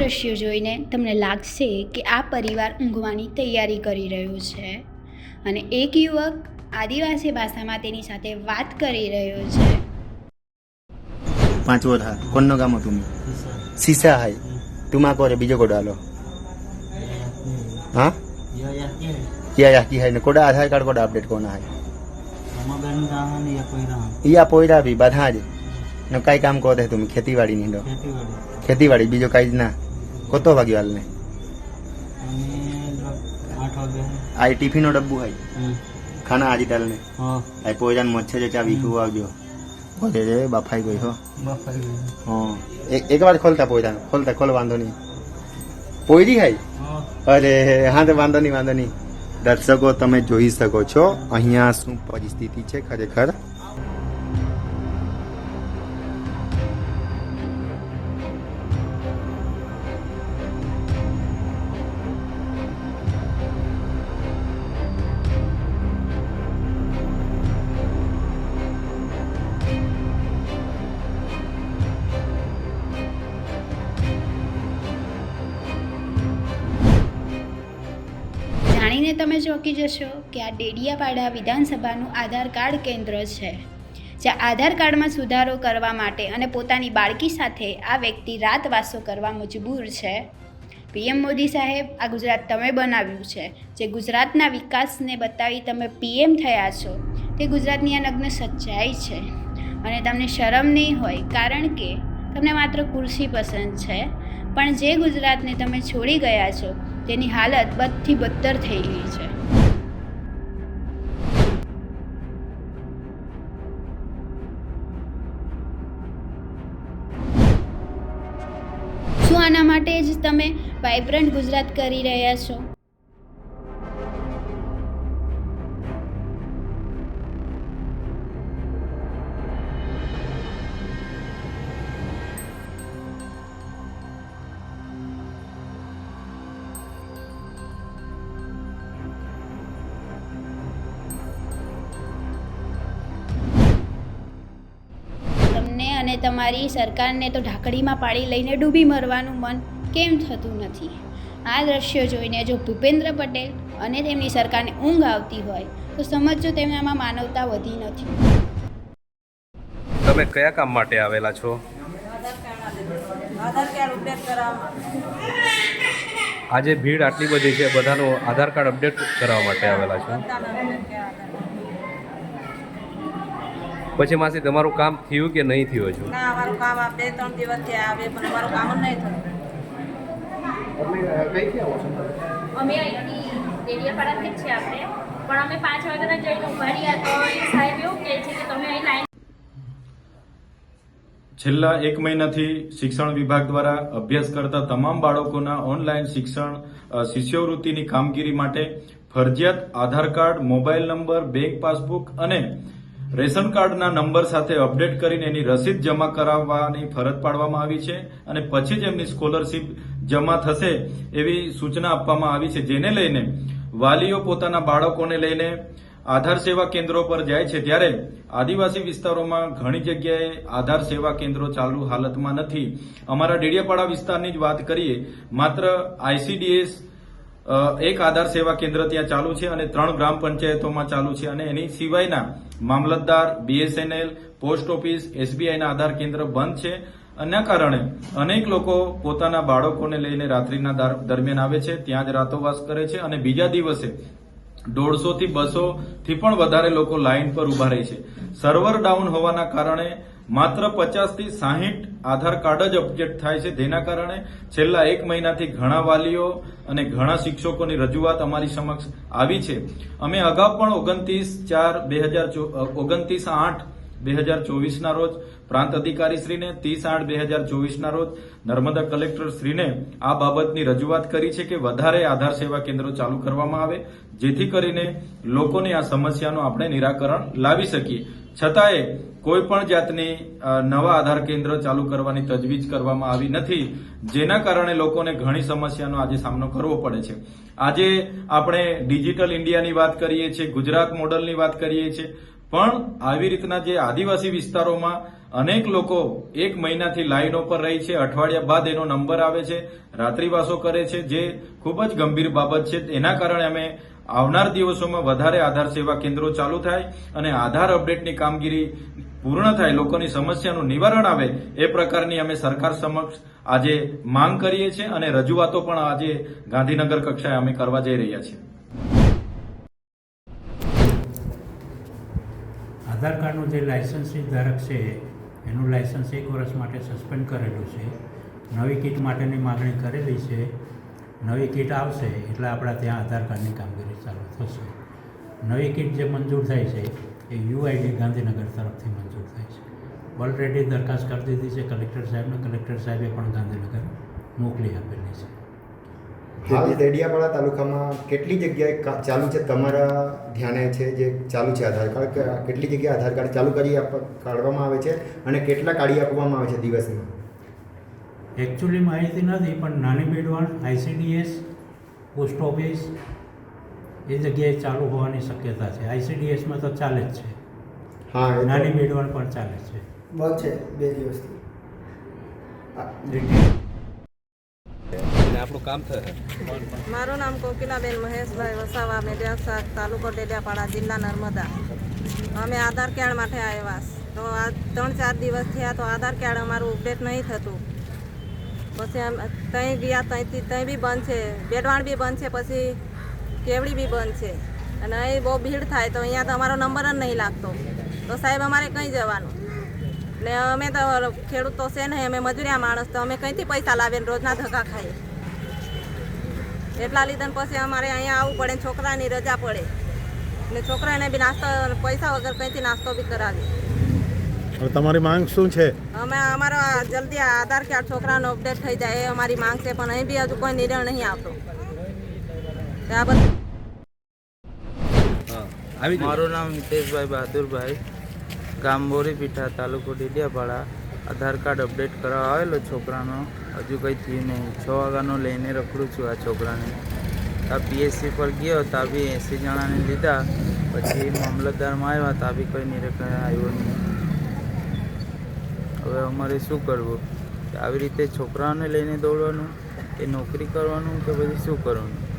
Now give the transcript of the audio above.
દ્રશ્યો જોઈને તમને લાગશે કે આ પરિવાર ઊંઘવાની તૈયારી કરી રહ્યો છે. અને એક યુવક આદિવાસી ભાષામાં તેની સાથે વાત કરી રહ્યો છે. પાંચવો થા કોણનો ગામ હતું સીસા હાય તું માં કોરે બીજો કોડો આલો. હા? યા યા કી હાય ને કોડા આધાર કાર્ડ કોડા અપડેટ કોના હાય? યા પોયરા ભી બધા જ. ને કઈ કામ કોતે તમે ખેતીવાડી ની લો ખેતીવાડી બીજો કઈ જ ના. કોતો વાગ્યો હાલને. આ ટિફિનનો ડબ્બુ હાય. ખાના આજી તાલને. આ પોયરા ને મચ્છર જે ચા વીખું આવજો. બોલે રે બાફાઈ ગઈ હો. હા. એક વાર ખોલતા પોયરા ખોલતા ખોલ વાંધો નહીં. પોયરી હાઈ અરે હા તો વાંધો નહીં વાંધો નહીં. દર્શકો તમે જોઈ શકો છો અહીંયા શું પરિસ્થિતિ છે ખરેખર? ચોંકી જશો કે આ ડેડિયાપાડા વિધાનસભાનું આધાર કાર્ડ કેન્દ્ર છે, જ્યાં આધાર કાર્ડમાં સુધારો કરવા માટે અને પોતાની બાળકી સાથે આ વ્યક્તિ રાતવાસો કરવા મજબૂર છે. પીએમ મોદી સાહેબ, આ ગુજરાત તમે બનાવ્યું છે. જે ગુજરાતના વિકાસને બતાવી તમે પીએમ થયા છો, તે ગુજરાતની આ નગ્ન સચ્ચાઈ છે. અને તમને શરમ નહીં હોય, કારણ કે તમને માત્ર ખુરશી પસંદ છે. પણ જે ગુજરાતને તમે છોડી ગયા છો તેની હાલત બદથી બદતર થઈ ગઈ છે. શું આના માટે જ તમે વાઇબ્રન્ટ ગુજરાત કરી રહ્યા છો? અને તમારી સરકારને તો ઢાંકડીમાં પાડી લઈને ડૂબી મરવાનું મન કેમ થતું નથી? આ દ્રશ્યો જોઈને જો ભૂપેન્દ્ર પટેલ અને તેમની સરકારને ઊંઘ આવતી હોય તો સમજો તેમનામાં માનવતા વધી નથી. તમે કયા કામ માટે આવેલા છો? આધાર કાર્ડ અપડેટ કરાવવા આજે ભીડ આટલી બધી છે બધાનું આધાર કાર્ડ અપડેટ કરાવવા માટે આવેલા છો? પછી માસી તમારું કામ થયું કે નહીં થયું હજુ? ના અમારું કામ આ બે ત્રણ દિવસથી આવે પણ અમારું કામ જ નહીં થયું અમે અહીંથી ડેડિયાપાડાથી જ છે આપણે. પણ અમે પાંચ વાગ્યાના જઈને ઊભા રહ્યા તો એ સાહેબ એવું કહે છે કે તમે અહીં લાઈન છેલ્લા એક મહિનાથી શિક્ષણ વિભાગ દ્વારા અભ્યાસ કરતા તમામ બાળકોના ઓનલાઈન શિક્ષણ શિષ્યવૃત્તિની કામગીરી માટે ફરજિયાત Aadhaar card mobile number bank passbook અને રેશન કાર્ડના નંબર સાથે અપડેટ કરીને એની રસીદ જમા કરાવવાની ફરજ પાડવામાં આવી છે અને પછી જ એમની સ્કોલરશીપ જમા થશે એવી સૂચના આપવામાં આવી છે, જેને લઈને વાલીઓ પોતાના બાળકોને લઈને આધાર સેવા કેન્દ્રો પર જાય છે. ત્યારે આદિવાસી વિસ્તારોમાં ઘણી જગ્યાએ આધાર સેવા કેન્દ્રો ચાલુ હાલતમાં નથી. અમારા ડેડિયાપાડા વિસ્તારની જ વાત કરીએ, માત્ર આઈસીડીએસ એક આધાર સેવા કેન્દ્ર ત્યાં ચાલુ છે અને ત્રણ ગ્રામ પંચાયતોમાં ચાલુ છે અને એની સિવાયના મામલતદાર, બીએસએનએલ, પોસ્ટ ઓફિસ, એસબીઆઈના આધાર કેન્દ્ર બંધ છે. એના કારણે અનેક લોકો પોતાના બાળકોને લઈને રાત્રિના દર- દરમિયાન આવે છે, ત્યાં જ રાતોવાસ કરે છે અને બીજા દિવસે દોઢસો થી બસો થી પણ વધારે લોકો લાઇન પર ઊભા રહે છે. સર્વર ડાઉન હોવાના કારણે માત્ર પચાસથી સાહીઠ આધાર કાર્ડ જ અપડેટ થાય છે. જેના કારણે છેલ્લા એક મહિનાથી ઘણા વાલીઓ અને ઘણા શિક્ષકોની રજૂઆત અમારી સમક્ષ આવી છે. અમે અગાઉ પણ ઓગણત્રીસ ચાર બે હજાર ઓગણત્રીસ આઠ બે હજાર ચોવીસના રોજ પ્રાંત અધિકારી શ્રીને ત્રીસ આઠ બે હજાર ચોવીસના રોજ નર્મદા કલેક્ટર શ્રીને આ બાબતની રજૂઆત કરી છે કે વધારે આધાર સેવા કેન્દ્રો ચાલુ કરવામાં આવે, જેથી કરીને લોકોની આ સમસ્યાનું આપણે નિરાકરણ લાવી શકીએ. છતાંય કોઈ પણ જાતની નવા આધાર કેન્દ્ર ચાલુ કરવાની તજવીજ કરવામાં આવી નથી, જેના કારણે લોકોને ઘણી સમસ્યાનો આજે સામનો કરવો પડે છે. આજે આપણે ડિજિટલ ઇન્ડિયાની વાત કરીએ છીએ, ગુજરાત મોડલની વાત કરીએ છીએ, પણ આવી રીતના જે આદિવાસી વિસ્તારોમાં અનેક લોકો એક મહિનાથી લાઈનો પર રહી છે, અઠવાડિયા બાદ એનો નંબર આવે છે, રાત્રિવાસો કરે છે, જે ખૂબ જ ગંભીર બાબત છે. એના કારણે અમે આવનાર દિવસોમાં વધારે આધાર સેવા કેન્દ્રો ચાલુ થાય અને આધાર અપડેટની કામગીરી પૂર્ણ થાય, લોકોની સમસ્યાનું નિવારણ આવે, એ પ્રકારની અમે સરકાર સમક્ષ આજે માંગ કરીએ છીએ અને રજૂઆતો પણ આજે ગાંધીનગર કક્ષાએ અમે કરવા જઈ રહ્યા છીએ. આધાર કાર્ડનું જે લાયસન્સી ધારક છે, એનું લાયસન્સ એક વર્ષ માટે સસ્પેન્ડ કરેલું છે. નવી કીટ માટેની માગણી કરેલી છે. નવી કીટ આવશે એટલે આપણા ત્યાં આધાર કાર્ડની કામગીરી થશે. નવી કીટ જે મંજૂર થાય છે એ યુઆઈડી ગાંધીનગર તરફથી મંજૂર થાય છે. ઓલરેડી દરખાસ્ત કરી દીધી છે કલેક્ટર સાહેબને. કલેક્ટર સાહેબે પણ ગાંધીનગર મોકલી આપેલી છે. હાલ દેડિયાપાડા તાલુકામાં કેટલી જગ્યાએ ચાલુ છે? તમારા ધ્યાને છે જે ચાલુ છે આધાર કાર્ડ? કેટલી જગ્યાએ આધાર કાર્ડ ચાલુ કરી કાઢવામાં આવે છે અને કેટલા કાઢી આપવામાં આવે છે દિવસમાં? એકચ્યુઅલી માહિતી નથી પણ Nani Bedvan ICDS post office એ જગ્યાએ ચાલુ હોવાની શક્યતા છે. આઈસીડીએસમાં તો ચાલે જ છે. હા નાની બેડવાણ પણ ચાલે છે. બંધ છે બે દિવસથી. આપણું કામ થશે. મારું નામ કોકિલાબેન મહેશભાઈ વસાવા મેડિયા તાલુકો ડેડિયાપાડા જિલ્લા નર્મદા. અમે આધાર કાર્ડ માટે આવ્યા તો આ ત્રણ ચાર દિવસ થયા તો આધાર કાર્ડ અમારું અપડેટ નહીં થતું. પછી અમે ત્યાં ગયા ત્યાંથી ત્યાં બી બંધ છે. બેડવાણ બી બંધ છે પછી કેવડી બી બંધ છે. અને અહીં બહુ ભીડ થાય તો અહીંયા તો અમારો નંબર જ નહીં લાગતો. તો સાહેબ અમારે કંઈ જવાનું? ને અમે તો ખેડૂત તો છે નહીં અમે મજૂરિયા માણસ તો અમે કંઈથી પૈસા લાવીને રોજના ધક્કા ખાઈએ? એટલા લીધે પછી અમારે અહીંયા આવવું પડે ને છોકરાની રજા પડે. ને છોકરાને બી નાસ્તો પૈસા વગર કંઈથી નાસ્તો બી કરાવી તમારી માંગ શું છે? અમે અમારો જલ્દી આધાર કાર્ડ છોકરાનો અપડેટ થઈ જાય એ અમારી માંગ છે પણ અહીં બી હજુ કોઈ નિર્ણય નહીં આવતો. આ મારું નામ હિતેશભાઈ બહાદુરભાઈ. ગામ બોરીપીઠા તાલુકો ડીડિયાપાડા. આધાર કાર્ડ અપડેટ કરવા આવેલો છોકરાનો. હજુ કંઈ થયું નહીં. છ વાગ્યાનો લઈને રખડું છું આ છોકરાને. ત્યાં પીએસસી પર ગયો ત્યાં બી એંસી જણાને લીધા. પછી મામલતદારમાં આવ્યા, તા બી કોઈ નિરીક્ષણ આવ્યો નહીં. હવે અમારે શું કરવું? આવી રીતે છોકરાઓને લઈને દોડવાનું, કે નોકરી કરવાનું, કે પછી શું કરવાનું?